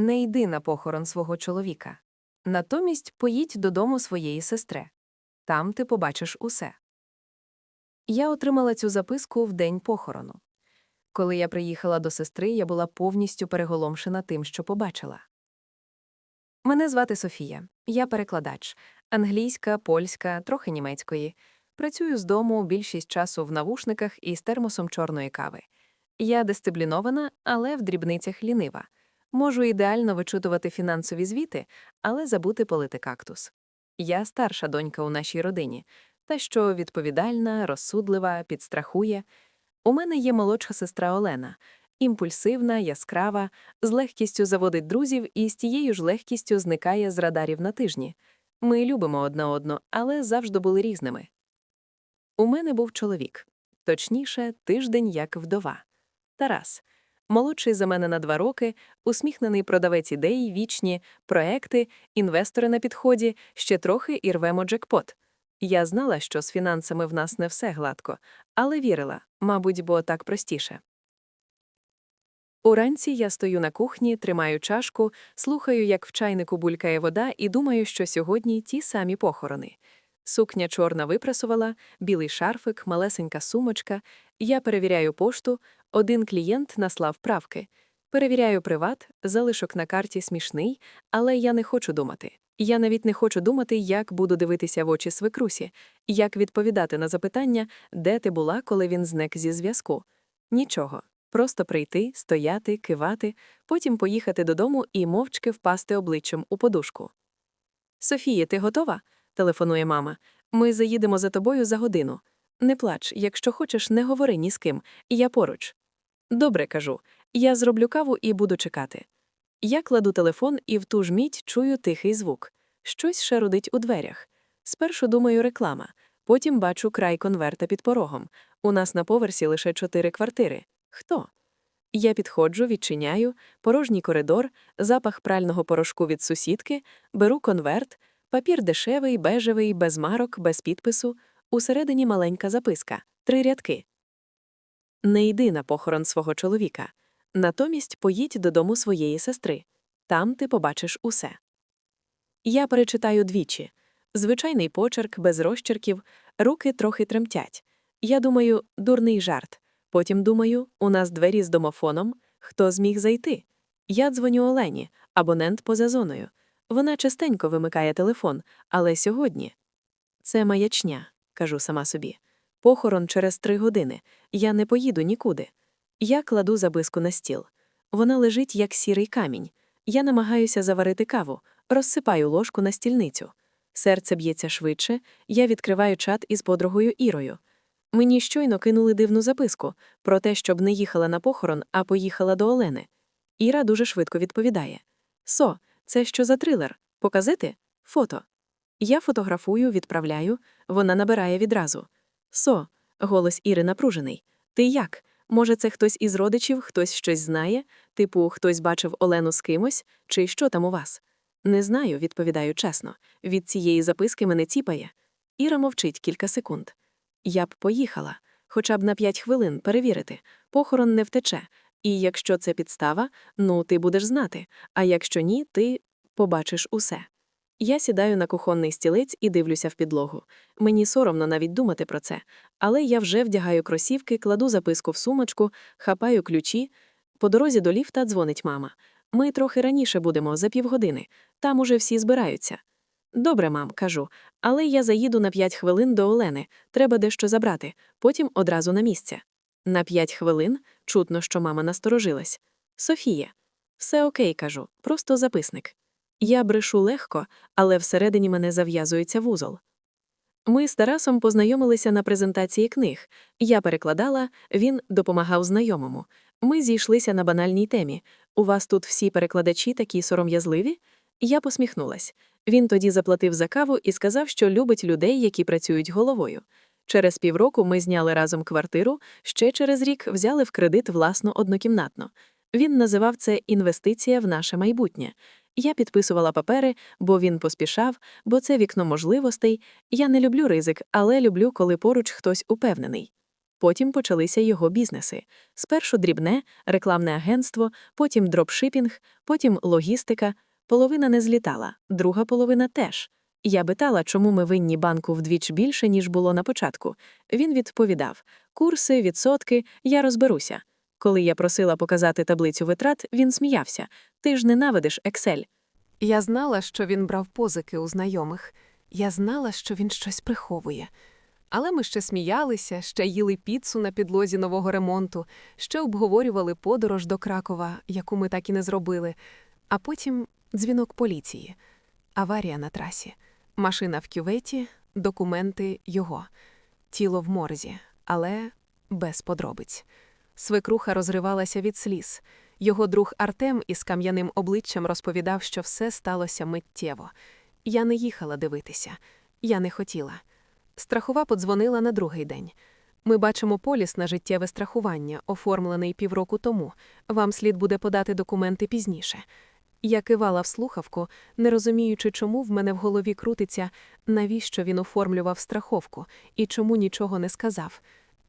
не йди на похорон свого чоловіка. Натомість поїдь додому своєї сестри. Там ти побачиш усе. Я отримала цю записку в день похорону. Коли я приїхала до сестри, я була повністю переголомшена тим, що побачила. Мене звати Софія. Я перекладач англійська, польська, трохи німецької. Працюю з дому більшість часу в навушниках і з термосом чорної кави. Я дисциплінована, але в дрібницях лінива. Можу ідеально вичутувати фінансові звіти, але забути полити кактус. Я старша донька у нашій родині, та що відповідальна, розсудлива, підстрахує. У мене є молодша сестра Олена, імпульсивна, яскрава, з легкістю заводить друзів і з тією ж легкістю зникає з радарів на тижні. Ми любимо одна одну, але завжди були різними. У мене був чоловік, точніше, тиждень як вдова. Тарас, молодший за мене на два роки, усміхнений продавець ідей, вічні, проекти, інвестори на підході, ще трохи і рвемо джекпот. Я знала, що з фінансами в нас не все гладко, але вірила, мабуть, бо так простіше. Уранці я стою на кухні, тримаю чашку, слухаю, як в чайнику булькає вода, і думаю, що сьогодні ті самі похорони. Сукня чорна випрасувала, білий шарфик, малесенька сумочка. Я перевіряю пошту, один клієнт наслав правки. Перевіряю приват, залишок на карті смішний, але я не хочу думати. Я навіть не хочу думати, як буду дивитися в очі свекрусі, як відповідати на запитання, де ти була, коли він зник зі зв'язку. Нічого. Просто прийти, стояти, кивати, потім поїхати додому і мовчки впасти обличчям у подушку. Софія, ти готова? Телефонує мама. Ми заїдемо за тобою за годину. Не плач, якщо хочеш, не говори ні з ким, я поруч. Добре, кажу. Я зроблю каву і буду чекати. Я кладу телефон і в ту ж мідь чую тихий звук. Щось шарудить у дверях. Спершу думаю реклама, потім бачу край конверта під порогом. У нас на поверсі лише чотири квартири. Хто? Я підходжу, відчиняю, порожній коридор, запах прального порошку від сусідки, беру конверт, папір дешевий, бежевий, без марок, без підпису, усередині маленька записка, три рядки. Не йди на похорон свого чоловіка. Натомість поїдь додому своєї сестри. Там ти побачиш усе. Я перечитаю двічі. Звичайний почерк, без розчерків, руки трохи тремтять. Я думаю, дурний жарт. Потім думаю, у нас двері з домофоном. Хто зміг зайти? Я дзвоню Олені, абонент поза зоною. Вона частенько вимикає телефон, але сьогодні. Це маячня, кажу сама собі. Похорон через три години. Я не поїду нікуди. Я кладу забиску на стіл. Вона лежить, як сірий камінь. Я намагаюся заварити каву, розсипаю ложку на стільницю. Серце б'ється швидше, я відкриваю чат із подругою Ірою. Мені щойно кинули дивну записку про те, щоб не їхала на похорон, а поїхала до Олени. Іра дуже швидко відповідає: Со, це що за трилер? Показати? Фото. Я фотографую, відправляю, вона набирає відразу. Со, голос Іри напружений. Ти як? Може, це хтось із родичів, хтось щось знає, типу, хтось бачив Олену з кимось, чи що там у вас? Не знаю, відповідаю чесно. Від цієї записки мене ціпає. Іра мовчить кілька секунд. Я б поїхала, хоча б на п'ять хвилин перевірити. Похорон не втече. І якщо це підстава, ну ти будеш знати, а якщо ні, ти побачиш усе. Я сідаю на кухонний стілець і дивлюся в підлогу. Мені соромно навіть думати про це, але я вже вдягаю кросівки, кладу записку в сумочку, хапаю ключі. По дорозі до ліфта дзвонить мама. Ми трохи раніше будемо, за півгодини. Там уже всі збираються. Добре, мам, кажу, але я заїду на п'ять хвилин до Олени. Треба дещо забрати, потім одразу на місце. На п'ять хвилин чутно, що мама насторожилась. Софія. Все окей, кажу, просто записник. Я брешу легко, але всередині мене зав'язується вузол. Ми з Тарасом познайомилися на презентації книг. Я перекладала, він допомагав знайомому. Ми зійшлися на банальній темі. У вас тут всі перекладачі такі сором'язливі? Я посміхнулась. Він тоді заплатив за каву і сказав, що любить людей, які працюють головою. Через півроку ми зняли разом квартиру, ще через рік взяли в кредит власну однокімнатну. Він називав це інвестиція в наше майбутнє. Я підписувала папери, бо він поспішав, бо це вікно можливостей. Я не люблю ризик, але люблю, коли поруч хтось упевнений. Потім почалися його бізнеси. Спершу дрібне, рекламне агентство, потім дропшипінг, потім логістика. Половина не злітала, друга половина теж. Я питала, чому ми винні банку вдвіч більше, ніж було на початку. Він відповідав: курси, відсотки, я розберуся. Коли я просила показати таблицю витрат, він сміявся. Ти ж ненавидиш Excel. Я знала, що він брав позики у знайомих. Я знала, що він щось приховує. Але ми ще сміялися, ще їли піцу на підлозі нового ремонту, ще обговорювали подорож до Кракова, яку ми так і не зробили. А потім дзвінок поліції, аварія на трасі, машина в кюветі, документи його, тіло в морзі, але без подробиць. Свекруха розривалася від сліз. Його друг Артем із кам'яним обличчям розповідав, що все сталося миттєво. Я не їхала дивитися, я не хотіла. Страхова подзвонила на другий день. Ми бачимо поліс на життєве страхування, оформлений півроку тому. Вам слід буде подати документи пізніше. Я кивала в слухавку, не розуміючи, чому в мене в голові крутиться, навіщо він оформлював страховку і чому нічого не сказав.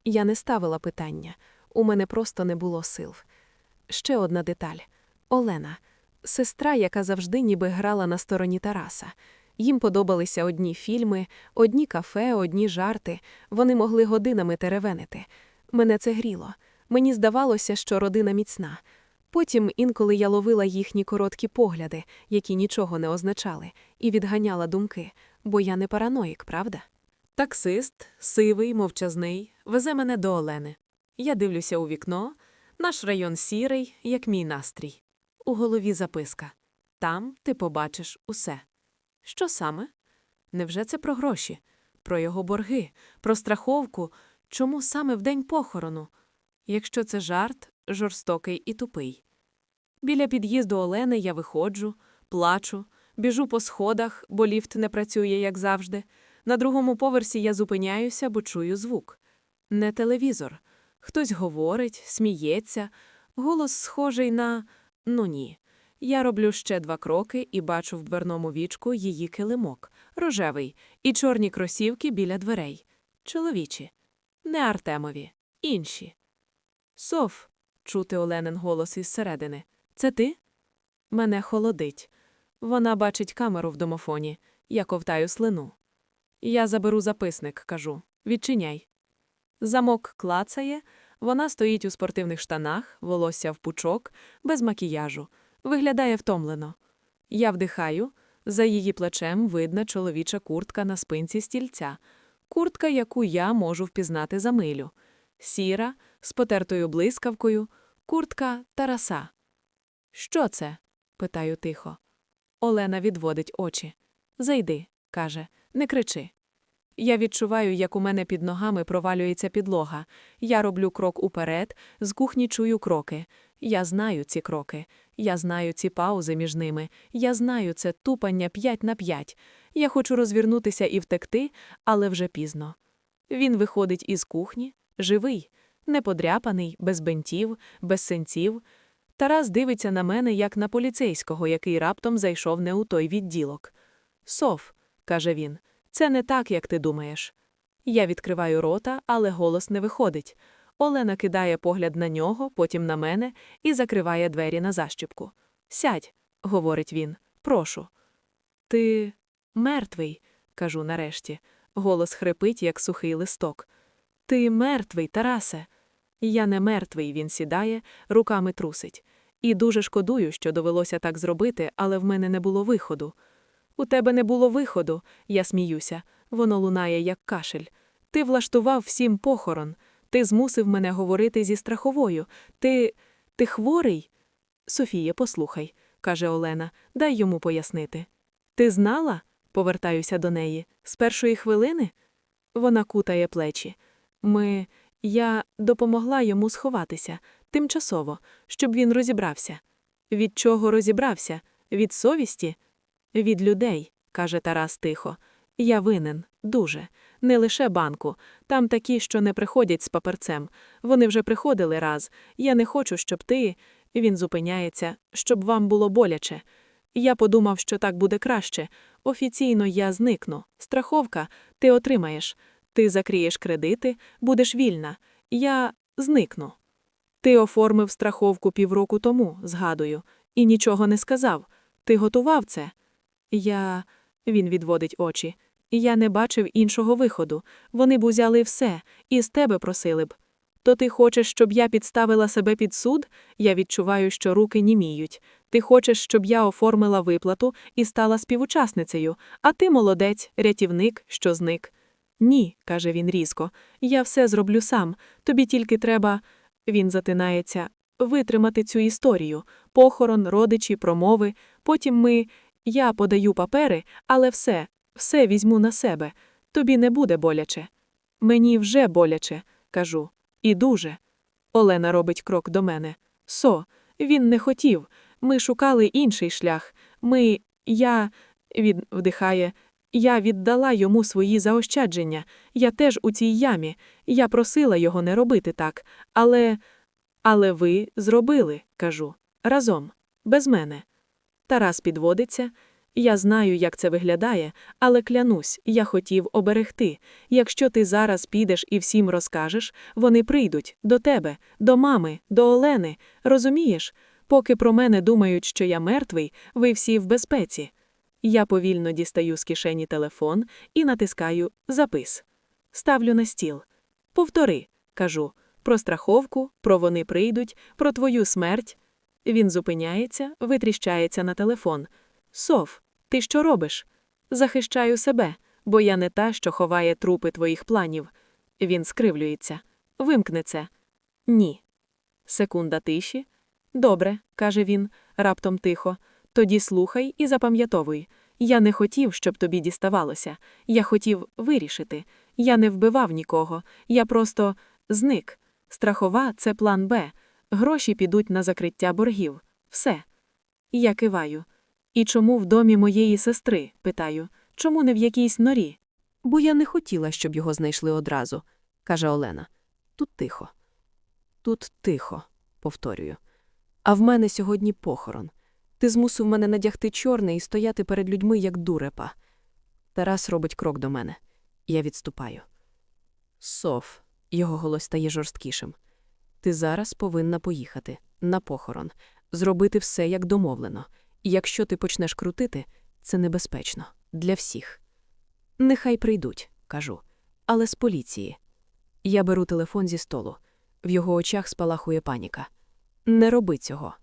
Я не ставила питання, у мене просто не було сил. Ще одна деталь Олена, сестра, яка завжди ніби грала на стороні Тараса. Їм подобалися одні фільми, одні кафе, одні жарти. Вони могли годинами теревенити. Мене це гріло. Мені здавалося, що родина міцна. Потім інколи я ловила їхні короткі погляди, які нічого не означали, і відганяла думки, бо я не параноїк, правда? Таксист, сивий, мовчазний, везе мене до Олени. Я дивлюся у вікно, наш район сірий, як мій настрій. У голові записка там ти побачиш усе. Що саме? Невже це про гроші, про його борги, про страховку? Чому саме в день похорону? Якщо це жарт, жорстокий і тупий. Біля під'їзду Олени я виходжу, плачу, біжу по сходах, бо ліфт не працює, як завжди. На другому поверсі я зупиняюся, бо чую звук. Не телевізор. Хтось говорить, сміється, голос схожий на ну ні. Я роблю ще два кроки і бачу в дверному вічку її килимок, рожевий, і чорні кросівки біля дверей. Чоловічі, не Артемові, інші. Соф, чути Оленин голос із середини. Це ти? Мене холодить. Вона бачить камеру в домофоні. Я ковтаю слину. Я заберу записник, кажу. Відчиняй. Замок клацає, вона стоїть у спортивних штанах, волосся в пучок, без макіяжу, виглядає втомлено. Я вдихаю, за її плечем видна чоловіча куртка на спинці стільця, куртка, яку я можу впізнати за милю. Сіра, з потертою блискавкою, куртка Тараса. Що це? питаю тихо. Олена відводить очі. Зайди, каже, не кричи. Я відчуваю, як у мене під ногами провалюється підлога. Я роблю крок уперед, з кухні чую кроки. Я знаю ці кроки. Я знаю ці паузи між ними. Я знаю це тупання п'ять на п'ять. Я хочу розвернутися і втекти, але вже пізно. Він виходить із кухні, живий, неподряпаний, без бентів, без синців. Тарас дивиться на мене, як на поліцейського, який раптом зайшов не у той відділок. Соф, каже він, це не так, як ти думаєш. Я відкриваю рота, але голос не виходить. Олена кидає погляд на нього, потім на мене і закриває двері на защіпку. Сядь, говорить він, прошу. Ти мертвий, кажу нарешті. Голос хрипить, як сухий листок. Ти мертвий, Тарасе. Я не мертвий, він сідає, руками трусить. І дуже шкодую, що довелося так зробити, але в мене не було виходу. У тебе не було виходу, я сміюся. Воно лунає, як кашель. Ти влаштував всім похорон. Ти змусив мене говорити зі страховою. Ти. ти хворий? Софія, послухай, каже Олена, дай йому пояснити. Ти знала? повертаюся до неї. З першої хвилини? Вона кутає плечі. Ми. Я допомогла йому сховатися тимчасово, щоб він розібрався. Від чого розібрався? Від совісті? Від людей, каже Тарас тихо. Я винен, дуже. Не лише банку. Там такі, що не приходять з паперцем. Вони вже приходили раз. Я не хочу, щоб ти. Він зупиняється, щоб вам було боляче. Я подумав, що так буде краще. Офіційно я зникну. Страховка, ти отримаєш. Ти закриєш кредити, будеш вільна. Я зникну. Ти оформив страховку півроку тому, згадую, і нічого не сказав. Ти готував це? Я. Він відводить очі. Я не бачив іншого виходу. Вони б узяли все, і з тебе просили б. То ти хочеш, щоб я підставила себе під суд? Я відчуваю, що руки німіють. Ти хочеш, щоб я оформила виплату і стала співучасницею, а ти молодець, рятівник, що зник. Ні, каже він різко, я все зроблю сам. Тобі тільки треба. Він затинається. Витримати цю історію, похорон, родичі, промови. Потім ми. Я подаю папери, але все, все візьму на себе. Тобі не буде боляче. Мені вже боляче, кажу. І дуже. Олена робить крок до мене. Со, він не хотів. Ми шукали інший шлях. Ми. Я. Він вдихає. Я віддала йому свої заощадження. Я теж у цій ямі. Я просила його не робити так. Але. Але ви зробили, кажу. Разом, без мене. Тарас підводиться. Я знаю, як це виглядає, але клянусь, я хотів оберегти. Якщо ти зараз підеш і всім розкажеш, вони прийдуть до тебе, до мами, до Олени. Розумієш? Поки про мене думають, що я мертвий, ви всі в безпеці. Я повільно дістаю з кишені телефон і натискаю Запис. Ставлю на стіл. Повтори, кажу, про страховку, про вони прийдуть, про твою смерть. Він зупиняється, витріщається на телефон. Сов, ти що робиш? Захищаю себе, бо я не та, що ховає трупи твоїх планів. Він скривлюється. Вимкне це. Ні. Секунда тиші. Добре, каже він, раптом тихо. Тоді слухай і запам'ятовуй. Я не хотів, щоб тобі діставалося. Я хотів вирішити. Я не вбивав нікого. Я просто зник. Страхова це план Б. Гроші підуть на закриття боргів. Все. Я киваю. І чому в домі моєї сестри? питаю. Чому не в якійсь норі? Бо я не хотіла, щоб його знайшли одразу, каже Олена. Тут тихо. Тут тихо, повторюю. А в мене сьогодні похорон. Ти змусив мене надягти чорне і стояти перед людьми, як дурепа. Тарас робить крок до мене. Я відступаю. Соф, його голос стає жорсткішим. Ти зараз повинна поїхати на похорон, зробити все, як домовлено. І якщо ти почнеш крутити, це небезпечно для всіх. Нехай прийдуть, кажу, але з поліції. Я беру телефон зі столу. В його очах спалахує паніка. Не роби цього.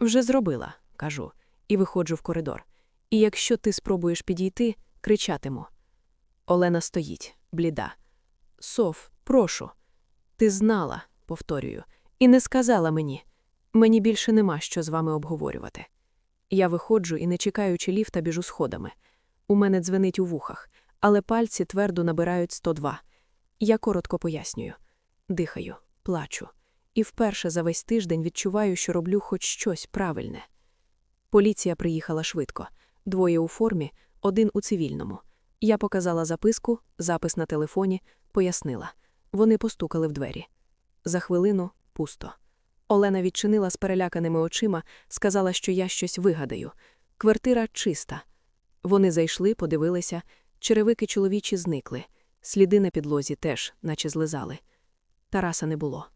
Вже зробила, кажу, і виходжу в коридор. І якщо ти спробуєш підійти, кричатиму. Олена стоїть, бліда. Соф, прошу. Ти знала, повторюю, і не сказала мені. Мені більше нема що з вами обговорювати. Я виходжу і, не чекаючи ліфта, біжу сходами. У мене дзвенить у вухах, але пальці твердо набирають 102. Я коротко пояснюю. Дихаю, плачу. І вперше за весь тиждень відчуваю, що роблю хоч щось правильне. Поліція приїхала швидко. Двоє у формі, один у цивільному. Я показала записку, запис на телефоні, пояснила. Вони постукали в двері. За хвилину пусто. Олена відчинила з переляканими очима, сказала, що я щось вигадаю. Квартира чиста. Вони зайшли, подивилися, черевики чоловічі зникли, сліди на підлозі теж, наче злизали. Тараса не було.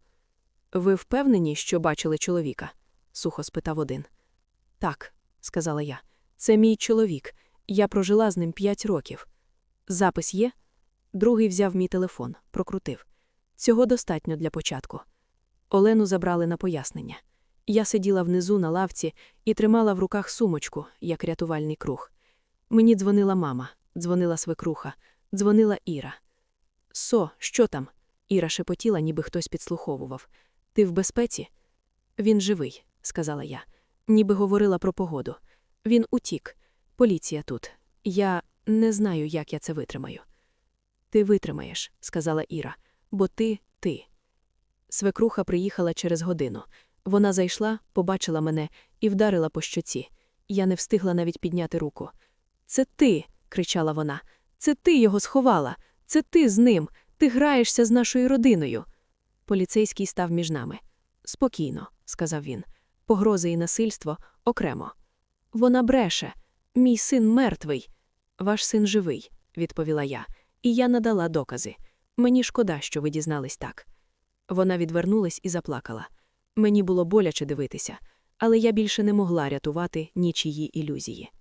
Ви впевнені, що бачили чоловіка? сухо спитав один. Так, сказала я. Це мій чоловік. Я прожила з ним п'ять років. Запис є? Другий взяв мій телефон, прокрутив. Цього достатньо для початку. Олену забрали на пояснення. Я сиділа внизу на лавці і тримала в руках сумочку, як рятувальний круг. Мені дзвонила мама, дзвонила свекруха, дзвонила Іра. Со, що там? Іра шепотіла, ніби хтось підслуховував. Ти в безпеці? Він живий, сказала я, ніби говорила про погоду. Він утік. Поліція тут. Я не знаю, як я це витримаю. Ти витримаєш, сказала Іра, бо ти ти. Свекруха приїхала через годину. Вона зайшла, побачила мене і вдарила по щоці. Я не встигла навіть підняти руку. Це ти, кричала вона. Це ти його сховала. Це ти з ним. Ти граєшся з нашою родиною. Поліцейський став між нами. Спокійно, сказав він. Погрози і насильство окремо. Вона бреше. Мій син мертвий. Ваш син живий, відповіла я, і я надала докази. Мені шкода, що ви дізнались так. Вона відвернулась і заплакала. Мені було боляче дивитися, але я більше не могла рятувати нічиї ілюзії.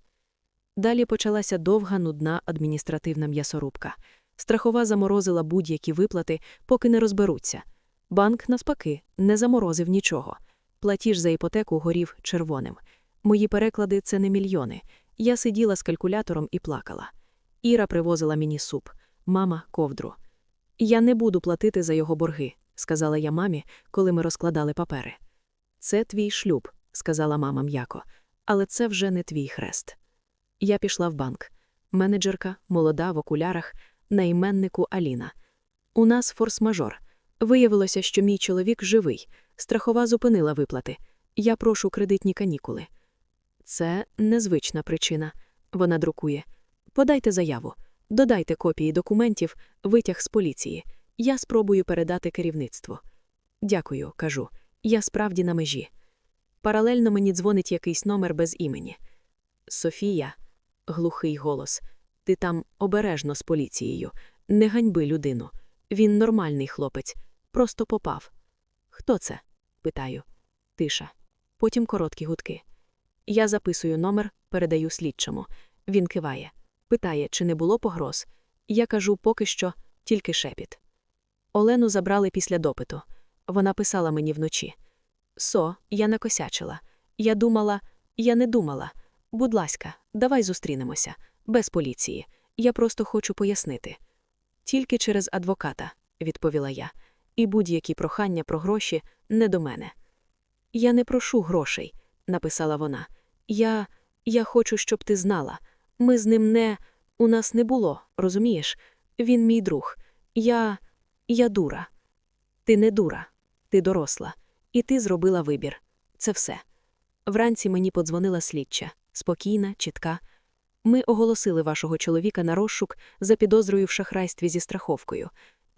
Далі почалася довга, нудна адміністративна м'ясорубка. Страхова заморозила будь-які виплати, поки не розберуться. Банк, навпаки, не заморозив нічого. Платіж за іпотеку горів червоним. Мої переклади це не мільйони. Я сиділа з калькулятором і плакала. Іра привозила мені суп, мама ковдру. Я не буду платити за його борги, сказала я мамі, коли ми розкладали папери. Це твій шлюб, сказала мама м'яко, але це вже не твій хрест. Я пішла в банк. Менеджерка, молода в окулярах, на іменнику Аліна. У нас форс-мажор. Виявилося, що мій чоловік живий. Страхова зупинила виплати. Я прошу кредитні канікули. Це незвична причина. Вона друкує. Подайте заяву, додайте копії документів, витяг з поліції. Я спробую передати керівництво. Дякую, кажу. Я справді на межі. Паралельно мені дзвонить якийсь номер без імені. Софія, глухий голос. Ти там обережно з поліцією. Не ганьби людину. Він нормальний хлопець, просто попав. Хто це? Питаю. Тиша. Потім короткі гудки. Я записую номер, передаю слідчому. Він киває. Питає, чи не було погроз. Я кажу, поки що, тільки шепіт. Олену забрали після допиту. Вона писала мені вночі. Со, я накосячила. Я думала, я не думала. Будь ласка, давай зустрінемося. Без поліції. Я просто хочу пояснити. Тільки через адвоката, відповіла я, і будь-які прохання про гроші не до мене. Я не прошу грошей, написала вона. Я. я хочу, щоб ти знала. Ми з ним не. У нас не було, розумієш? Він мій друг. Я. я дура. Ти не дура, ти доросла, і ти зробила вибір. Це все. Вранці мені подзвонила слідча, спокійна, чітка. Ми оголосили вашого чоловіка на розшук за підозрою в шахрайстві зі страховкою.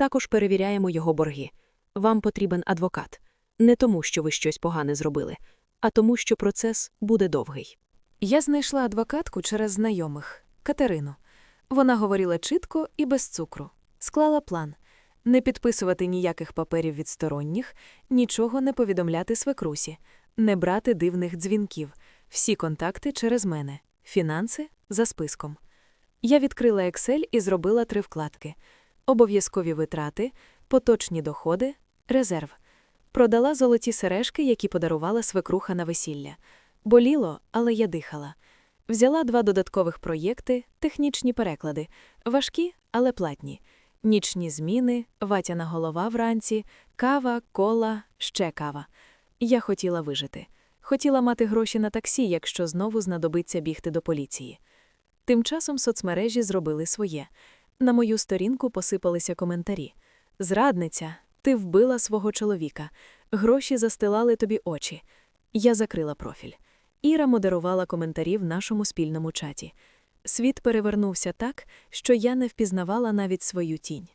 Також перевіряємо його борги. Вам потрібен адвокат. Не тому, що ви щось погане зробили, а тому, що процес буде довгий. Я знайшла адвокатку через знайомих Катерину. Вона говорила чітко і без цукру. Склала план не підписувати ніяких паперів від сторонніх, нічого не повідомляти свекрусі, не брати дивних дзвінків, всі контакти через мене, фінанси за списком. Я відкрила Excel і зробила три вкладки: обов'язкові витрати, поточні доходи, резерв. Продала золоті сережки, які подарувала свекруха на весілля. Боліло, але я дихала. Взяла два додаткових проєкти, технічні переклади, важкі, але платні. Нічні зміни, ватяна голова вранці, кава, кола, ще кава. Я хотіла вижити. Хотіла мати гроші на таксі, якщо знову знадобиться бігти до поліції. Тим часом соцмережі зробили своє. На мою сторінку посипалися коментарі. Зрадниця, ти вбила свого чоловіка. Гроші застилали тобі очі. Я закрила профіль. Іра модерувала коментарі в нашому спільному чаті. Світ перевернувся так, що я не впізнавала навіть свою тінь.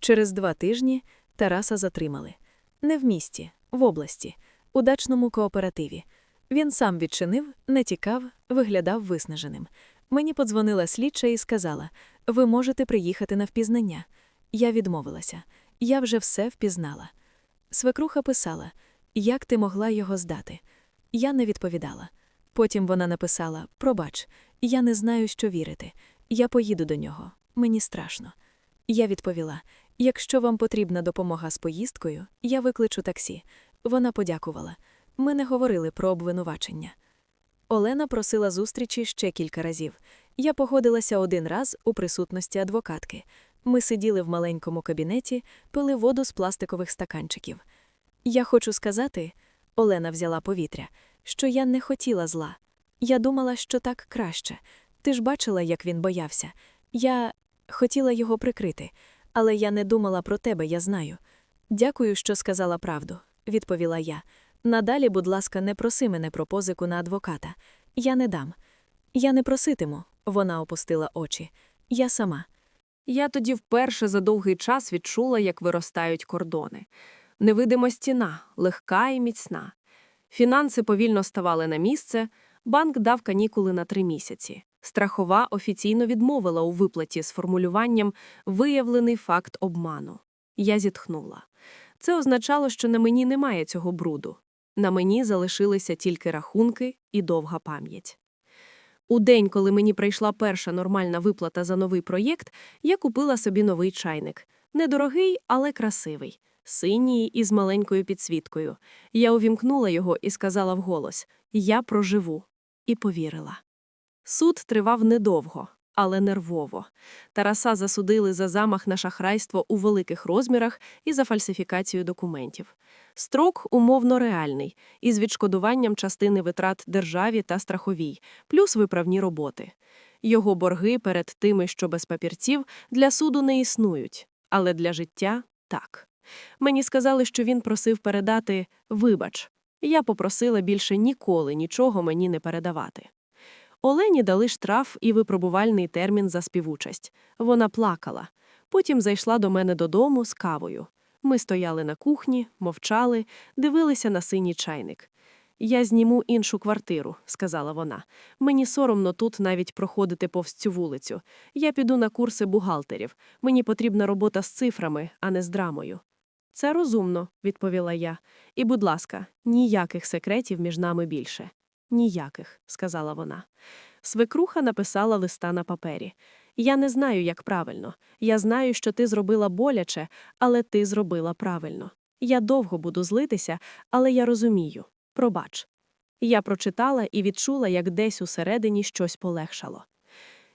Через два тижні Тараса затримали. Не в місті, в області, у дачному кооперативі. Він сам відчинив, не тікав, виглядав виснаженим. Мені подзвонила слідча і сказала: ви можете приїхати на впізнання. Я відмовилася. Я вже все впізнала. Свекруха писала, як ти могла його здати. Я не відповідала. Потім вона написала: Пробач, я не знаю, що вірити. Я поїду до нього. Мені страшно. Я відповіла: якщо вам потрібна допомога з поїздкою, я викличу таксі. Вона подякувала. Ми не говорили про обвинувачення. Олена просила зустрічі ще кілька разів. Я погодилася один раз у присутності адвокатки. Ми сиділи в маленькому кабінеті, пили воду з пластикових стаканчиків. Я хочу сказати, Олена взяла повітря, що я не хотіла зла. Я думала, що так краще. Ти ж бачила, як він боявся. Я хотіла його прикрити, але я не думала про тебе, я знаю. Дякую, що сказала правду, відповіла я. Надалі, будь ласка, не проси мене про позику на адвоката. Я не дам. Я не проситиму, вона опустила очі. Я сама. Я тоді вперше за довгий час відчула, як виростають кордони. Невидима стіна, легка і міцна. Фінанси повільно ставали на місце, банк дав канікули на три місяці. Страхова офіційно відмовила у виплаті з формулюванням «виявлений факт обману». Я зітхнула. Це означало, що на мені немає цього бруду. На мені залишилися тільки рахунки і довга пам'ять. У день, коли мені прийшла перша нормальна виплата за новий проєкт, я купила собі новий чайник. Недорогий, але красивий, синій і з маленькою підсвіткою. Я увімкнула його і сказала вголос Я проживу. І повірила. Суд тривав недовго, але нервово. Тараса засудили за замах на шахрайство у великих розмірах і за фальсифікацію документів. Строк умовно реальний, із відшкодуванням частини витрат державі та страховій, плюс виправні роботи. Його борги перед тими, що без папірців, для суду не існують, але для життя – так. Мені сказали, що він просив передати «вибач». Я попросила більше ніколи нічого мені не передавати. Олені дали штраф і випробувальний термін за співучасть. Вона плакала. Потім зайшла до мене додому з кавою. Ми стояли на кухні, мовчали, дивилися на синій чайник. Я зніму іншу квартиру, сказала вона. Мені соромно тут навіть проходити повз цю вулицю. Я піду на курси бухгалтерів. Мені потрібна робота з цифрами, а не з драмою. Це розумно, відповіла я. І, будь ласка, ніяких секретів між нами більше. Ніяких, сказала вона. Свекруха написала листа на папері. Я не знаю, як правильно. Я знаю, що ти зробила боляче, але ти зробила правильно. Я довго буду злитися, але я розумію. Пробач. Я прочитала і відчула, як десь усередині щось полегшало.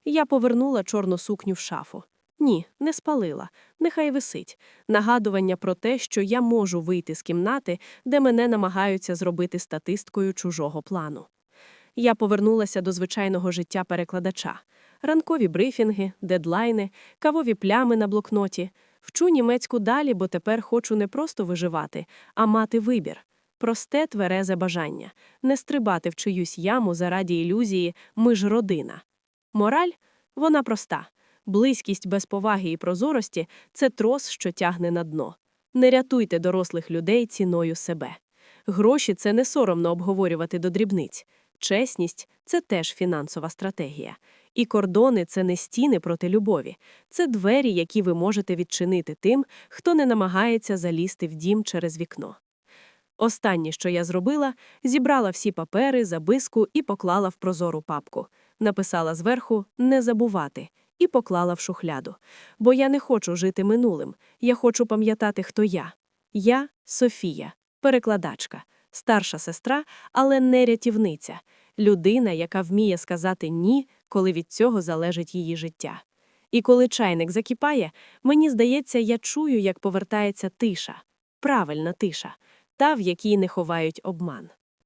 Я повернула чорну сукню в шафу. Ні, не спалила. Нехай висить. Нагадування про те, що я можу вийти з кімнати, де мене намагаються зробити статисткою чужого плану. Я повернулася до звичайного життя перекладача. Ранкові брифінги, дедлайни, кавові плями на блокноті. Вчу німецьку далі, бо тепер хочу не просто виживати, а мати вибір. Просте тверезе бажання не стрибати в чиюсь яму заради ілюзії «ми ж родина». Мораль вона проста. Близькість без поваги і прозорості це трос, що тягне на дно. Не рятуйте дорослих людей ціною себе. Гроші це не соромно обговорювати до дрібниць. Чесність це теж фінансова стратегія. І кордони це не стіни проти любові, це двері, які ви можете відчинити тим, хто не намагається залізти в дім через вікно. Останнє, що я зробила, зібрала всі папери, записку і поклала в прозору папку. Написала зверху не забувати і поклала в шухляду. Бо я не хочу жити минулим, я хочу пам'ятати, хто я. Я Софія, перекладачка, старша сестра, але не рятівниця, людина, яка вміє сказати ні, коли від цього залежить її життя. І коли чайник закипає, мені здається, я чую, як повертається тиша, правильна тиша, та, в якій не ховають обман.